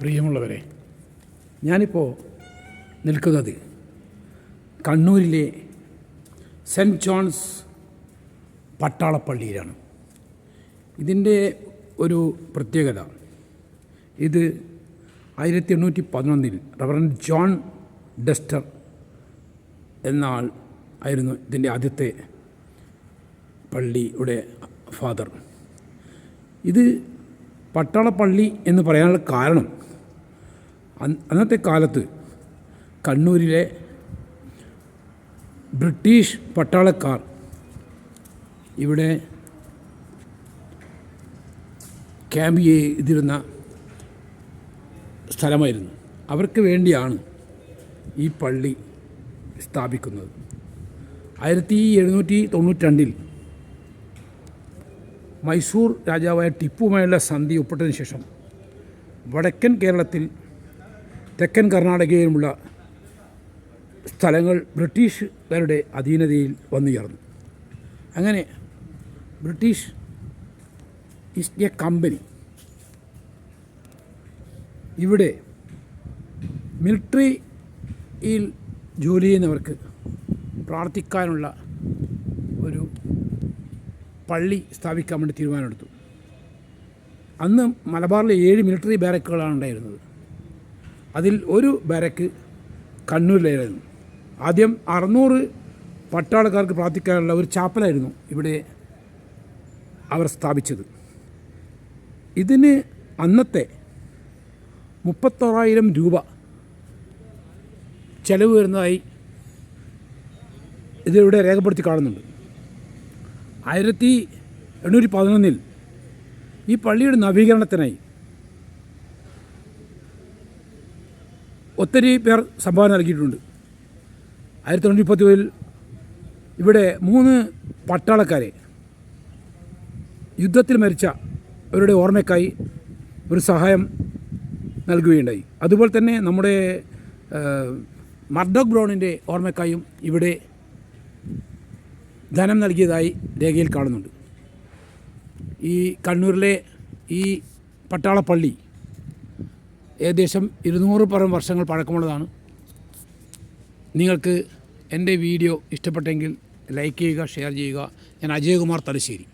പ്രിയമുള്ളവരെ ഞാനിപ്പോൾ നിൽക്കുന്നത് കണ്ണൂരിലെ സെന്റ് ജോൺസ് പട്ടാളപ്പള്ളിയിലാണ്. ഇതിന്റെ ഒരു പ്രത്യേകത ഇത് ആയിരത്തി എണ്ണൂറ്റി പതിനൊന്നിൽ റവറൻ ജോൺ ഡെസ്റ്റർ എന്ന ആൾ ആയിരുന്നു ഇതിന്റെ ആദ്യത്തെ പള്ളിയുടെ ഫാദർ ഇത് പട്ടാളപ്പള്ളി എന്ന് പറയാനുള്ള കാരണം. അന്നത്തെ കാലത്ത് കണ്ണൂരിലെ ബ്രിട്ടീഷ് പട്ടാളക്കാർ ഇവിടെ ക്യാമ്പ് ചെയ്തിരുന്ന സ്ഥലമായിരുന്നു. അവർക്ക് വേണ്ടിയാണ് ഈ പള്ളി സ്ഥാപിക്കുന്നത്. ആയിരത്തി എഴുന്നൂറ്റി തൊണ്ണൂറ്റി രണ്ടിൽ മൈസൂർ രാജാവായ ടിപ്പുമായുള്ള സന്ധി ഒപ്പിട്ടതിന് ശേഷം വടക്കൻ കേരളത്തിൽ തെക്കൻ കർണാടകയിലുമുള്ള സ്ഥലങ്ങൾ ബ്രിട്ടീഷുകാരുടെ അധീനതയിൽ വന്നു ചേർന്നു. അങ്ങനെ ബ്രിട്ടീഷ് ഈസ്റ്റ് ഇന്ത്യ കമ്പനി ഇവിടെ മിലിറ്ററിയിൽ ജോലി ചെയ്യുന്നവർക്ക് പ്രാർത്ഥിക്കാനുള്ള ഒരു പള്ളി സ്ഥാപിക്കാൻ വേണ്ടി തീരുമാനമെടുത്തു. അന്ന് മലബാറിൽ ഏഴ് മിലിറ്ററി ബാരക്കുകളാണ് ഉണ്ടായിരുന്നത്. അതിൽ ഒരു ബാരക്ക് കണ്ണൂരിലായിരുന്നു. ആദ്യം അറുന്നൂറ് പട്ടാളക്കാർക്ക് പ്രാർത്ഥിക്കാനുള്ള ഒരു ചാപ്പലായിരുന്നു ഇവിടെ അവർ സ്ഥാപിച്ചത്. ഇതിന് അന്നത്തെ മുപ്പത്തോറായിരം രൂപ ചെലവ് വരുന്നതായി ഇതിലൂടെ രേഖപ്പെടുത്തി കാണുന്നുണ്ട്. ആയിരത്തി എണ്ണൂറ്റി പതിനൊന്നിൽ ഈ പള്ളിയുടെ നവീകരണത്തിനായി ഒത്തിരി പേർ സംഭാവന നൽകിയിട്ടുണ്ട്. ആയിരത്തി തൊണ്ണൂറ്റി പത്തിൽ ഇവിടെ മൂന്ന് പട്ടാളക്കാരെ യുദ്ധത്തിൽ മരിച്ച അവരുടെ ഓർമ്മയ്ക്കായി ഒരു സഹായം നൽകുകയുണ്ടായി. അതുപോലെ തന്നെ നമ്മുടെ മർഡോക് ബ്രൗണിന്റെ ഓർമ്മയ്ക്കായും ഇവിടെ ധനം നൽകിയതായി രേഖയിൽ കാണുന്നുണ്ട്. ഈ കണ്ണൂരിലെ ഈ പട്ടാളപ്പള്ളി ഏകദേശം ഇരുന്നൂറ് പരം വർഷങ്ങൾ പഴക്കമുള്ളതാണ്. നിങ്ങൾക്ക് എന്റെ വീഡിയോ ഇഷ്ടപ്പെട്ടെങ്കിൽ ലൈക്ക് ചെയ്യുക ഷെയർ ചെയ്യുക. ഞാൻ അജയകുമാർ തലശ്ശേരി.